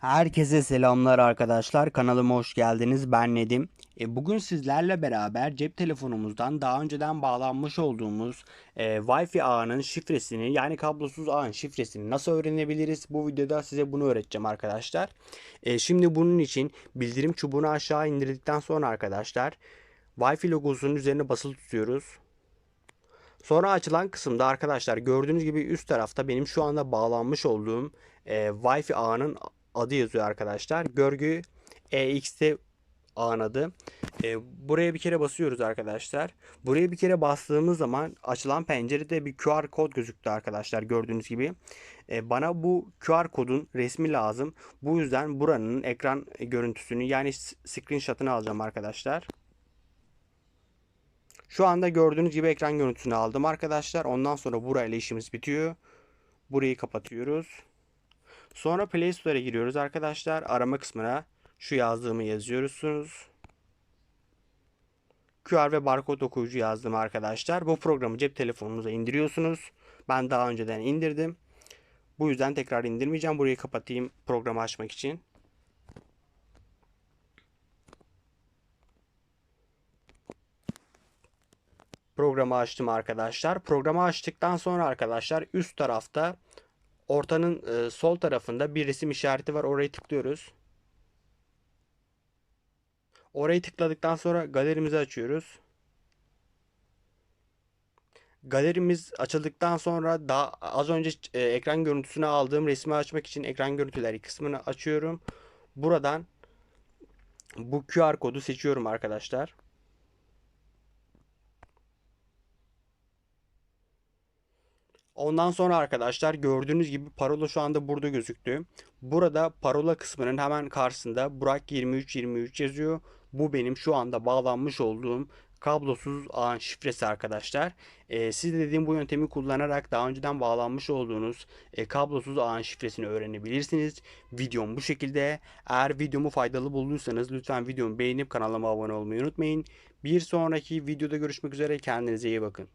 Herkese selamlar arkadaşlar. Kanalıma hoş geldiniz. Ben Nedim. E, bugün sizlerle beraber cep telefonumuzdan daha önceden bağlanmış olduğumuz e, Wi-Fi ağının şifresini yani kablosuz ağın şifresini nasıl öğrenebiliriz? Bu videoda size bunu öğreteceğim arkadaşlar. E, şimdi bunun için bildirim çubuğunu aşağı indirdikten sonra arkadaşlar Wi-Fi logosunun üzerine basılı tutuyoruz. Sonra açılan kısımda arkadaşlar gördüğünüz gibi üst tarafta benim şu anda bağlanmış olduğum e, Wi-Fi ağının adı yazıyor arkadaşlar. Görgü EXT ağın adı. E, buraya bir kere basıyoruz arkadaşlar. Buraya bir kere bastığımız zaman açılan pencerede bir QR kod gözüktü arkadaşlar gördüğünüz gibi. E, bana bu QR kodun resmi lazım. Bu yüzden buranın ekran görüntüsünü yani screenshot'ını alacağım arkadaşlar. Şu anda gördüğünüz gibi ekran görüntüsünü aldım arkadaşlar. Ondan sonra burayla işimiz bitiyor. Burayı kapatıyoruz. Sonra Play Store'a giriyoruz arkadaşlar. Arama kısmına şu yazdığımı yazıyorsunuz. QR ve barkod okuyucu yazdım arkadaşlar. Bu programı cep telefonunuza indiriyorsunuz. Ben daha önceden indirdim. Bu yüzden tekrar indirmeyeceğim. Burayı kapatayım programı açmak için. Programı açtım arkadaşlar. Programı açtıktan sonra arkadaşlar üst tarafta ortanın e, sol tarafında bir resim işareti var. Orayı tıklıyoruz. Orayı tıkladıktan sonra galerimizi açıyoruz. Galerimiz açıldıktan sonra daha az önce e, ekran görüntüsünü aldığım resmi açmak için ekran görüntüleri kısmını açıyorum. Buradan bu QR kodu seçiyorum arkadaşlar. Ondan sonra arkadaşlar gördüğünüz gibi parola şu anda burada gözüktü. Burada parola kısmının hemen karşısında Burak 2323 yazıyor. Bu benim şu anda bağlanmış olduğum kablosuz ağın şifresi arkadaşlar. Ee, siz de dediğim bu yöntemi kullanarak daha önceden bağlanmış olduğunuz e, kablosuz ağın şifresini öğrenebilirsiniz. Videom bu şekilde. Eğer videomu faydalı bulduysanız lütfen videomu beğenip kanalıma abone olmayı unutmayın. Bir sonraki videoda görüşmek üzere. Kendinize iyi bakın.